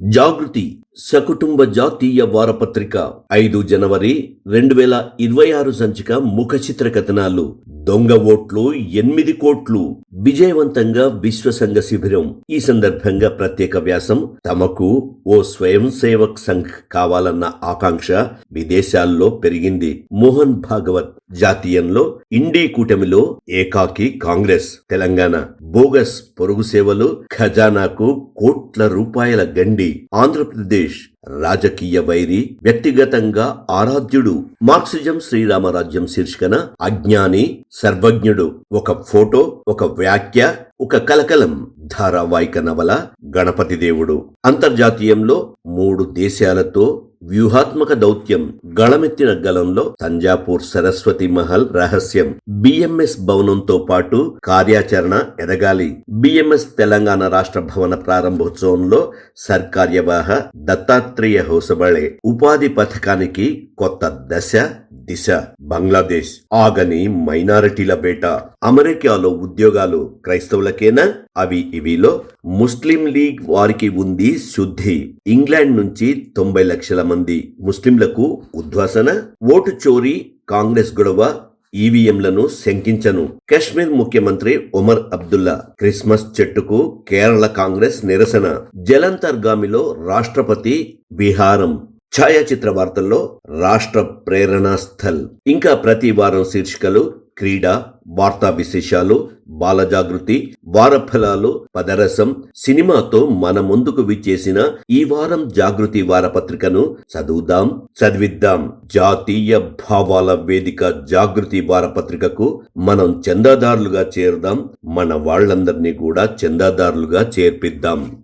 జాగృతి సకుటుంబ జాతీయ వారపత్రిక ఐదు జనవరి రెండు వేల ఇరవై ఆరు సంచిక ముఖ చిత్ర కథనాలు. దొంగ ఓట్లు ఎనిమిది కోట్లు. విజయవంతంగా విశ్వసంఘ శిబిరం. ఈ సందర్భంగా ప్రత్యేక వ్యాసం తమకు ఓ స్వయం సేవక్ సంఘ్ కావాలన్న ఆకాంక్ష విదేశాల్లో పెరిగింది. మోహన్ భాగవత్ జాతీయంలో ఇండీ కూటమిలో ఏకాకి కాంగ్రెస్ తెలంగాణ బోగస్ పొరుగు సేవలు ఖజానాకు కోట్ల రూపాయల గండి. ఆంధ్రప్రదేశ్ రాజకీయ వైరి వ్యక్తిగతంగా ఆరాధ్యుడు. మార్క్సిజం శ్రీరామరాజ్యం శీర్షికన అజ్ఞాని సర్వజ్ఞుడు. ఒక ఫోటో ఒక వ్యాఖ్య ఒక కలకలం. ధారావాహిక నవల గణపతి దేవుడు. అంతర్జాతీయంలో మూడు దేశాలతో వ్యూహాత్మక దౌత్యం గళమెత్తిన గలంలో తంజాపూర్ సరస్వతి మహల్ రహస్యం బిఎంఎస్ భవనంతో పాటు కార్యాచరణ ఎదగాలి. బిఎంఎస్ తెలంగాణ రాష్ట్ర భవన ప్రారంభోత్సవంలో సర్కార్యవాహ దత్తాత్రేయ హోసబళే ఉపాధి పథకానికి కొత్త దశ దిశ. బంగ్లాదేశ్ ఆగని మైనారిటీల వేట. అమెరికాలో ఉద్యోగాలు క్రైస్తవులకేనా? అవి ఇవిలో. ముస్లిం లీగ్ వారికి ఉంది శుద్ధి. ఇంగ్లాండ్ నుంచి తొంభై లక్షల మంది ముస్లింలకు ఉద్వాసన. ఓటు చోరీ కాంగ్రెస్ గొడవ ఈవీఎంలను శంకించను. కశ్మీర్ ముఖ్యమంత్రి ఒమర్ అబ్దుల్లా క్రిస్మస్ చెట్టుకు కేరళ కాంగ్రెస్ నిరసన. జలంతర్గామిలో రాష్ట్రపతి విహారం. ఛాయాచిత్ర వార్తల్లో రాష్ట్ర ప్రేరణా స్థల్. ఇంకా ప్రతి వారం శీర్షికలు క్రీడ వార్తా విశేషాలు బాలజాగృతి వారఫలాలు పదరసం సినిమాతో మన ముందుకు విచ్చేసిన ఈ వారం జాగృతి వారపత్రికను చదువుదాం చదివిద్దాం. జాతీయ భావాల వేదిక జాగృతి వారపత్రికకు మనం చందాదారులుగా చేరుదాం మన వాళ్ళందరినీ కూడా చందాదారులుగా చేర్పిద్దాం.